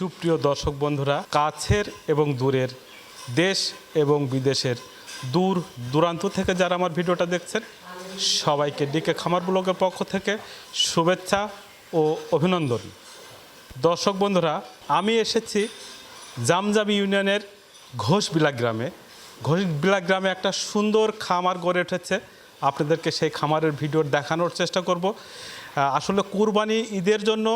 সুপ্রিয় দর্শক বন্ধুরা, কাছের এবং দূরের, দেশ এবং বিদেশের দূর দূরান্ত থেকে যারা আমার ভিডিওটা দেখছেন, সবাইকে ডিকে খামার ব্লগের পক্ষ থেকে শুভেচ্ছা ও অভিনন্দন। দর্শক বন্ধুরা, আমি এসেছি জামজামি ইউনিয়নের ঘোষবিলা গ্রামে। ঘোষবিলা গ্রামে একটা সুন্দর খামার গড়ে উঠেছে। আপনাদেরকে সেই খামারের ভিডিও দেখানোর চেষ্টা করব। আসলে কুরবানি ঈদের জন্য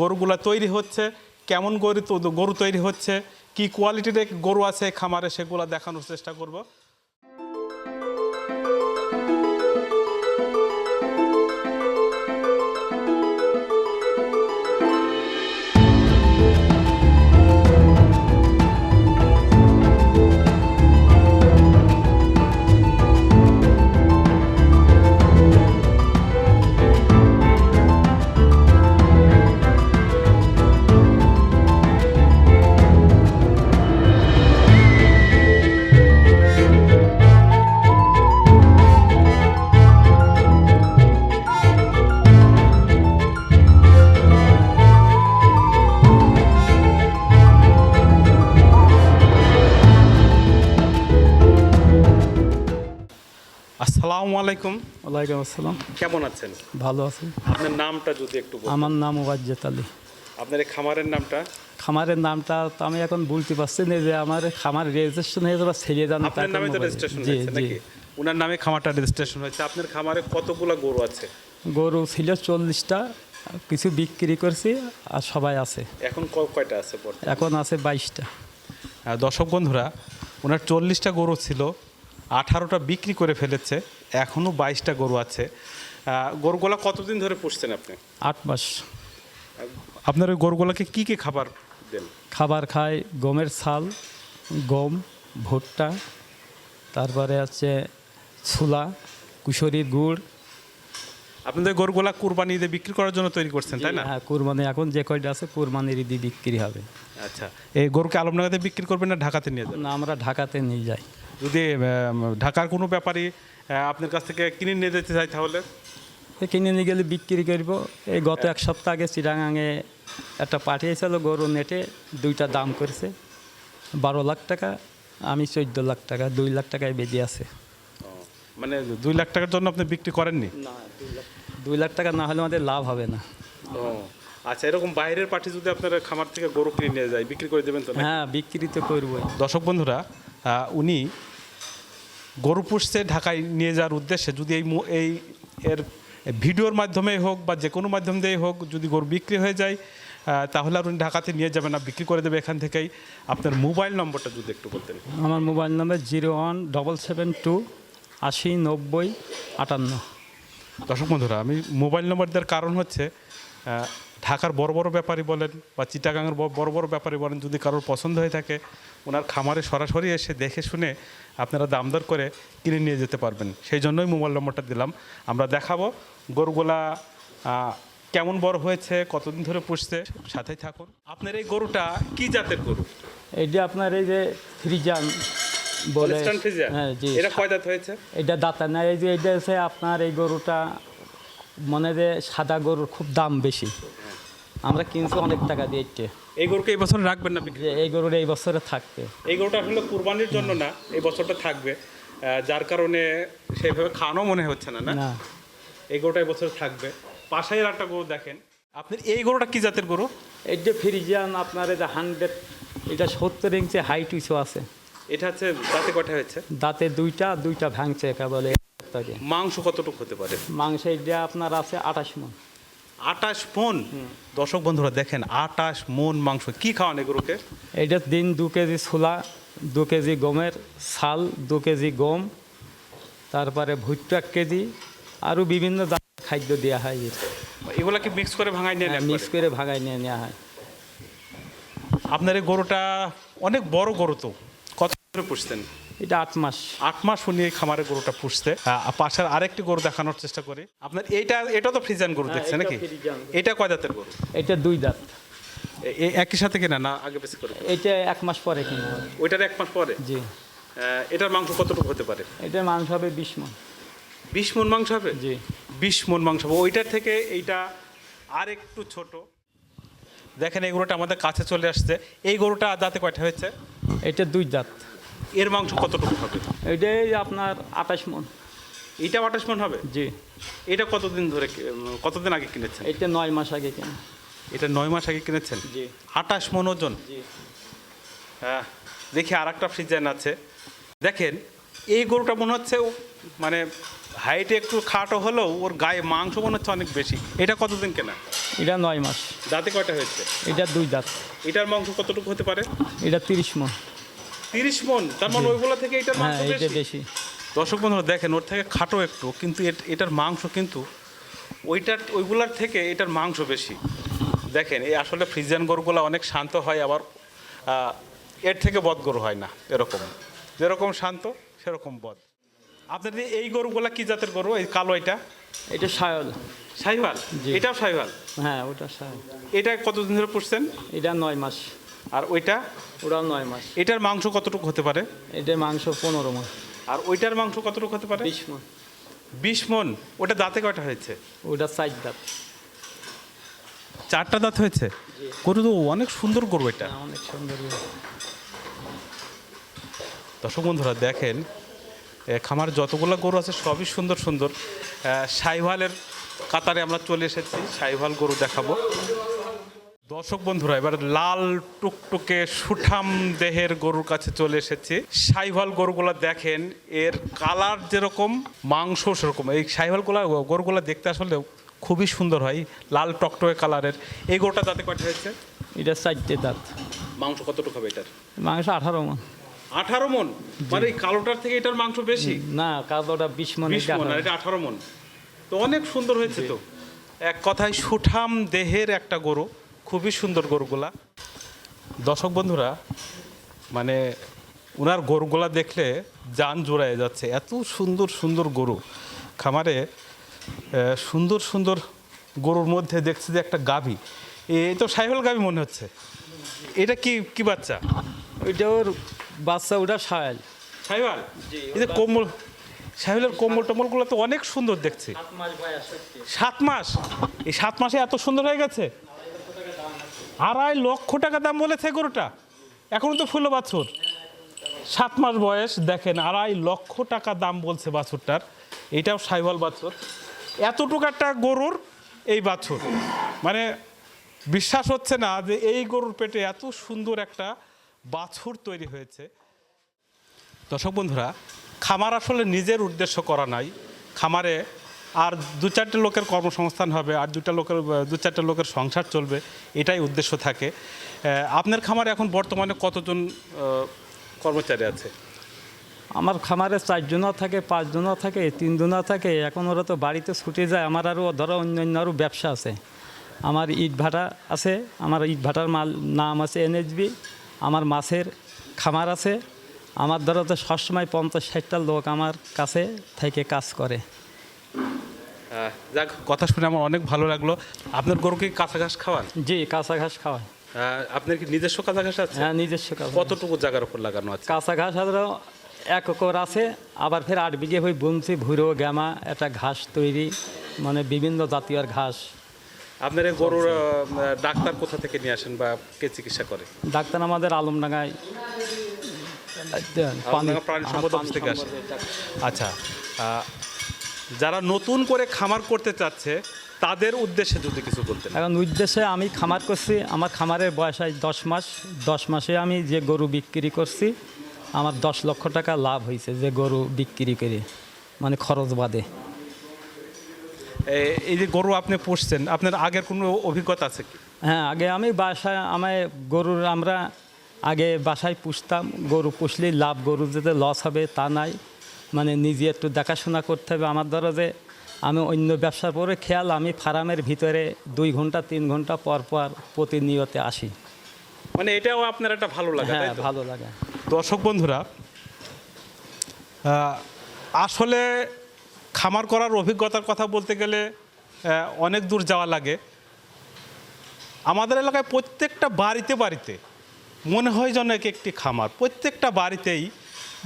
গরুগুলা তৈরি হচ্ছে। কেমন গরু গরু তৈরি হচ্ছে? কি কোয়ালিটির গরু আছে খামারে সেগুলো দেখানোর চেষ্টা করব? আসসালামু আলাইকুম। ওয়ালাইকুম আসসালাম। কেমন আছেন? ভালো আছি। আপনার নামটা যদি একটু আমার নাম ওয়াজ্জত আলী। আপনার এই খামারের নামটা? খামারের নামটা তো আমি এখন বলতে পারছি না যে আমার খামার রেজিস্ট্রেশন হয়ে যাবে ছেড়ে জানো আপনার নামে তো রেজিস্ট্রেশন হয়েছে। নাকি? ওনার নামে খামারটা রেজিস্ট্রেশন হয়েছে। আপনার খামারে কতগুলো গরু আছে? গরু ছিল চল্লিশটা কিছু বিক্রি করছি আর সবাই আছে। এখন ক- কয়টা আছে এখন আছে বাইশটা। দর্শক বন্ধুরা ওনার চল্লিশটা গরু ছিল আঠারোটা বিক্রি করে ফেলেছে এখনও বাইশটা গরু আছে। গরুগুলা কতদিন ধরে পুষছেন আপনি? আট মাস। আপনার ওই গরুগুলোকে কী কী খাবার দেন? খাবার খায় গমের ছাল গম ভুট্টা তারপরে আছে ছোলা কুশরির গুড়। আপনাদের গরুগুলা কুরবানি ঈদে বিক্রি করার জন্য তৈরি করছেন তাই না? হ্যাঁ কুরবানি এখন যে কয়টা আছে কুরবানির ঈদি বিক্রি হবে। আচ্ছা এই গরুকে আলমনগরে বিক্রি করবেন না ঢাকাতে নিয়ে যাবেন? না আমরা ঢাকাতে নিয়ে যাই। যদি ঢাকার কোনো ব্যাপারী আহ, আপনার কাছ থেকে কিনে নিয়ে যেতে চাই তাহলে? কিনে নিয়ে গেলে বিক্রি করব। এই গত এক সপ্তাহ আগে চিরাঙাঙে একটা পাঠিয়েছিল গরু নেটে দুইটা দাম করেছে। বারো লাখ টাকা আমি চোদ্দ লাখ টাকা দুই লাখ টাকায় বেরিয়ে আছে। মানে দুই লাখ টাকার জন্য আপনি বিক্রি করেননি? না দুই লাখ টাকা না হলে আমাদের লাভ হবে না। ও আচ্ছা এরকম বাইরের পার্টি যদি আপনার খামার থেকে গরু কিনে নিয়ে যায় বিক্রি করে দেবেন তো হ্যাঁ বিক্রি তো করব দর্শক বন্ধুরা উনি গরু পুষছে ঢাকায় নিয়ে যাওয়ার উদ্দেশ্যে। যদি এই এই এর ভিডিওর মাধ্যমে হোক বা যে কোনো মাধ্যম দিয়েই হোক যদি গরু বিক্রি হয়ে যায় তাহলে আর উনি ঢাকাতে নিয়ে যাবেন না বিক্রি করে দেবে এখান থেকেই। আপনার মোবাইল নম্বরটা যদি একটু বলতেন। আমার mobile number zero one double seven two আশি নব্বই আটান্ন। দর্শক বন্ধুরা আমি মোবাইল নম্বর দেওয়ার কারণ হচ্ছে ঢাকার বড় বড় ব্যাপারী বলেন বা চিটাগাঙের বড় বড় ব্যাপারী বলেন যদি কারোর পছন্দ হয়ে থাকে ওনার খামারে সরাসরি এসে দেখে শুনে আপনারা দামদর করে কিনে নিয়ে যেতে পারবেন। সেই জন্যই মোবাইল নম্বরটা দিলাম। আমরা দেখাবো গরুগুলা কেমন বড় হয়েছে কতদিন ধরে পুষছে সাথেই থাকুন। আপনার এই গরুটা কি জাতের গরু? এইটা আপনার এই যে ফ্রিজান বলে হ্যাঁ জি। এটা কয় দাঁত হয়েছে? এটা দাতা না এই যে এটা হচ্ছে আপনার এই গরুটা মনে যে সাদা গরুর খুব দাম বেশি। আমরা কিনছি অনেক টাকা দিয়ে এটা। এই গরুকে এই বছর রাখবেন না বিক্রি এই গরুর এই বছরে থাকবে। এই গরুটা আসলে কুরবানির জন্য না এই বছরটা থাকবে। যার কারণে সেইভাবে খাওয়ানো মনে হচ্ছে না না? এই গরুটা এই বছর থাকবে। পাশের একটা গরু দেখেন। আপনি এই গরুটা কি জাতের গরু? এই যে ফ্রিজিয়ান আপনার যে হান্ড্রেড এটা সত্তর ইঞ্চি হাইট উঁচু আছে। এটা হচ্ছে দাঁতে কটা হয়েছে? দাঁতে দুইটা দুইটা ভাঙছে কেবল তাকে মাংস কতটুকু হতে পারে? মাংস এটা আপনার আছে আঠাশ মন। আটাশ মন? দর্শক বন্ধুরা দেখেন আটাশ মন মাংস। কি খাওয়ান এই গরুকে এইটা দিন দু কেজি ছোলা দু কেজি গমের ছাল দু কেজি গম তারপরে ভুট্টা এক কেজি আরও বিভিন্ন খাদ্য দেওয়া হয়। এগুলা কি মিক্স করে ভাঙাই নিয়ে মিক্স করে ভাগায় নিয়ে নেওয়া হয়। আপনার এই গরুটা অনেক বড় গরু তো। কত পুষতেন? এটা আট মাস। আট মাস উনি এই খামারে গরুটা পুষতে পাশের আরেকটি গরু দেখানোর চেষ্টা করি। আপনার এইটা এটা তো ফ্রিজান গরু হ্যাঁ, দেখছে নাকি? এটা কয় দাঁতের গরু? এটা দুই দাঁত একই সাথে কিনা না আগে বেশি করে? এটা এক মাস পরে হবে ওইটার এক মাস পরে? জি। এটার মাংস কতটুকু হতে পারে? এটার মাংস হবে বিশ মন। বিশ মন মাংস হবে? জি। বিশ মন মাংস হবে। ওইটার থেকে এইটা আর একটু ছোট। দেখেন এই গরুটা আমাদের কাছে চলে আসছে। এই গরুটা দাঁতে কয়টা হয়েছে? এটা দুই দাঁত এর মাংস কতটুকু হবে? এটাই আপনার আঠাশ মন। এটা আঠাশ মন হবে? জি। এটা কতদিন ধরে কতদিন আগে কিনেছেন? এটা নয় মাস আগে কেন। এটা নয় মাস আগে কিনেছেন? জি। আঠাশ মন ওজন? জি। হ্যাঁ দেখি আর একটা ফ্রিজেন আছে। দেখেন এই গরুটা মনে হচ্ছে মানে হাইটে একটু খাটো হলেও ওর গায়ে মাংস মনে হচ্ছে অনেক বেশি। এটা কতদিন কেনা? এটা নয় মাস। দাঁতে কয়টা হয়েছে? এটা দুই দাঁত। এটার মাংস কতটুকু হতে পারে? এটা তিরিশ মন। তিরিশ মন তার মানে ওইগুলো থেকে এটার হ্যাঁ মাংস এটা বেশি। দর্শক বন্ধুরা দেখেন ওর থেকে খাটো একটু কিন্তু এট- এটার মাংস কিন্তু ওইটার ওইগুলার থেকে এটার মাংস বেশি। দেখেন এই আসলে ফ্রিজিয়ান গরুগুলো অনেক শান্ত হয় আবার এর থেকে বদ গরু হয় না এরকম। যেরকম শান্ত সেরকম বদ। আপনাদের এই গরুগুলা কি জাতের গরু? এই কালো এটা? এটা সায়ল। সাইভাল জি। এটাও সাইভাল হ্যাঁ ওটা সায়ল। এটা কতদিন ধরে পুষছেন? এটা নয় মাস। আর ওইটা? ওটাও নয় মাস। এটার মাংস কতটুকু হতে পারে? এটা মাংস পনেরো মন আর ওইটার মাংস কতটুকু হতে পারে? বিশ মন। বিশ মন। ওটা দাঁতে কয়টা হয়েছে? ওটা চার দাঁত। চারটা দাঁত হয়েছে? গরু তো অনেক সুন্দর গরু এটা। অনেক সুন্দর দর্শক বন্ধুরা দেখেন খামার যতগুলো গরু আছে সবই সুন্দর সুন্দর। সাইভালের কাতারে আমরা চলে এসেছি। সাইভাল গরু দেখাবো। দর্শক বন্ধুরা এবার লাল টুকটুকে সুঠাম দেহের গরুর কাছে চলে এসেছি। সাইভাল গরুগুলো দেখেন এর কালার যেরকম মাংস সেরকম। এই সাইভালগুলো গরুগুলো দেখতে আসলে খুবই সুন্দর হয় লাল টকটকে কালারের। এই গরুটা তাতে কয়টা হয়েছে? এটা চারটে দাঁত। মাংস কতটুকু হবে এটার? মাংস আঠারো মন। আঠারো মন? মানে এই কালোটার থেকে এটার মাংস বেশি? না কালোটা বিশ মন বিশ মন আর। এটা আঠারো মন। তো অনেক সুন্দর হয়েছে তো। এক কথায় সুঠাম দেহের একটা গরু। খুবই সুন্দর গরুগুলা। দর্শক বন্ধুরা মানে ওনার গরুগুলা দেখলে যান জোড়ায় যাচ্ছে। এত সুন্দর সুন্দর গরু। খামারে সুন্দর সুন্দর গরুর মধ্যে দেখছি যে একটা গাভী। এই তো সাইহল গাভী মনে হচ্ছে। এটা কি কি বাচ্চা? ওইটা ওর বাচ্চা ওটা সায়াল। সাইবাল এই যে কোমল সাইহলের কোমল টমলগুলো তো অনেক সুন্দর দেখছি। সাত মাস? এই সাত মাসে এত সুন্দর হয়ে গেছে? আড়াই লক্ষ টাকা দাম বলেছে গরুটা। এখনও তো ফুলো বাছুর। সাত মাস বয়স, দেখেন, আড়াই লক্ষ টাকা দাম বলছে বাছুরটার। এটাও সাইবল বাছুর। এতটুকু একটা গরুর এই বাছুর। মানে বিশ্বাস হচ্ছে না যে এই গরুর পেটে এত সুন্দর একটা বাছুর তৈরি হয়েছে। দর্শক বন্ধুরা, খামার আসলে নিজের উদ্দেশ্য করা নাই। খামারে আর দু চারটে লোকের কর্মসংস্থান হবে, আর দুটা লোকের, দু চারটে লোকের সংসার চলবে, এটাই উদ্দেশ্য থাকে। আপনার খামারে এখন বর্তমানে কতজন কর্মচারী আছে? আমার খামারে চারজনও থাকে, পাঁচজনও থাকে তিনজনও থাকে। এখন ওরা তো বাড়িতে ছুটে যায়, আমার আরও, ধরো অন্যান্য আরও ব্যবসা আছে। আমার ইট ভাটা আছে, আমার ইট ভাটার মাল, নাম আছে এনএসবি আমার মাছের খামার আছে। আমার ধরো তো সবসময় পঞ্চাশ ষাটটা লোক আমার কাছে থেকে কাজ করে। যাক। কথা শুনে আমার অনেক ভালো লাগল। আপনার গরুকে কাঁচা ঘাস খাওয়ান? জি কাঁচা ঘাস খাওয়ায় আহ, আপনার কি নিজস্ব কাঁচা ঘাস আছে? হ্যাঁ নিজস্ব কতটুকু জায়গার উপর লাগানো আছে? কাঁচা ঘাস ধরো এক একর আছে আবার ফের আট বিঘে হয়ে বুনছি ভুরো গ্যামা একটা ঘাস তৈরি মানে বিভিন্ন জাতীয় ঘাস। আপনার এই গরুর ডাক্তার কোথা থেকে নিয়ে আসেন বা কে চিকিৎসা করে? ডাক্তার আমাদের আলমডাঙ্গায়। আলমডাঙ্গা প্রাণী সম্পদ থেকে আসে। আচ্ছা যারা নতুন করে খামার করতে চাচ্ছে তাদের উদ্দেশ্যে যদি কিছু বলতেন। এখন উদ্দেশ্যে আমি খামার করছি। আমার খামারের বয়স আজ দশ মাস। দশ মাসে আমি যে গরু বিক্রি করছি আমার দশ লক্ষ টাকা লাভ হয়েছে যে গরু বিক্রি করে মানে খরচ বাদে। এই যে গরু আপনি পুষছেন আপনার আগের কোনো অভিজ্ঞতা আছে কি? হ্যাঁ আগে আমি বাসায় আমায় গরুর আমরা আগে বাসায় পুষতাম। গরু পুষলেই লাভ গরু যাতে লস হবে তা নাই। মানে নিজে একটু দেখাশোনা করতে হবে আমার ধরো যে আমি অন্য ব্যবসার পরে খেয়াল আমি ফার্মের ভিতরে দুই ঘণ্টা তিন ঘণ্টা পর পর প্রতিনিয়তে আসি। মানে এটাও আপনার একটা ভালো লাগে হ্যাঁ ভালো লাগে। দর্শক বন্ধুরা আসলে খামার করার অভিজ্ঞতার কথা বলতে গেলে অনেক দূর যাওয়া লাগে। আমাদের এলাকায় প্রত্যেকটা বাড়িতে বাড়িতে মনে হয় যেন এক একটি খামার। প্রত্যেকটা বাড়িতেই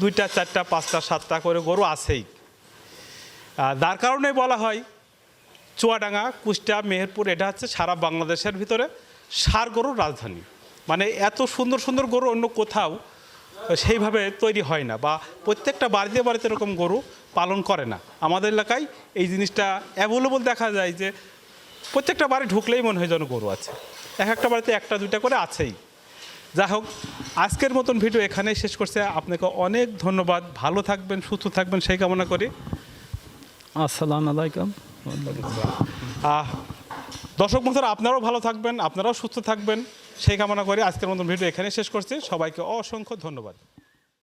দুইটা, চারটা, পাঁচটা, সাতটা করে গরু আছেই। যার কারণে বলা হয়, চুয়াডাঙ্গা কুষ্টা মেহেরপুর, এটা হচ্ছে সারা বাংলাদেশের ভিতরে সার গরুর রাজধানী। মানে এত সুন্দর সুন্দর গরু অন্য কোথাও সেইভাবে তৈরি হয় না বা প্রত্যেকটা বাড়িতে বাড়িতে এরকম গরু পালন করে না। আমাদের এলাকায় এই জিনিসটা অ্যাভেলেবল দেখা যায় যে, প্রত্যেকটা বাড়ি ঢুকলেই মনে হয় যেন গরু আছে। এক একটা বাড়িতে একটা, দুইটা করে আছেই। যাই হোক আজকের মতন ভিডিও এখানেই শেষ করছে। আপনাকে অনেক ধন্যবাদ। ভালো থাকবেন সুস্থ থাকবেন সেই কামনা করি। আসসালাম আলাইকুম। দর্শক বন্ধুরা আপনারাও ভালো থাকবেন আপনারাও সুস্থ থাকবেন সেই কামনা করি। আজকের মতন ভিডিও এখানে শেষ করছি। সবাইকে অসংখ্য ধন্যবাদ।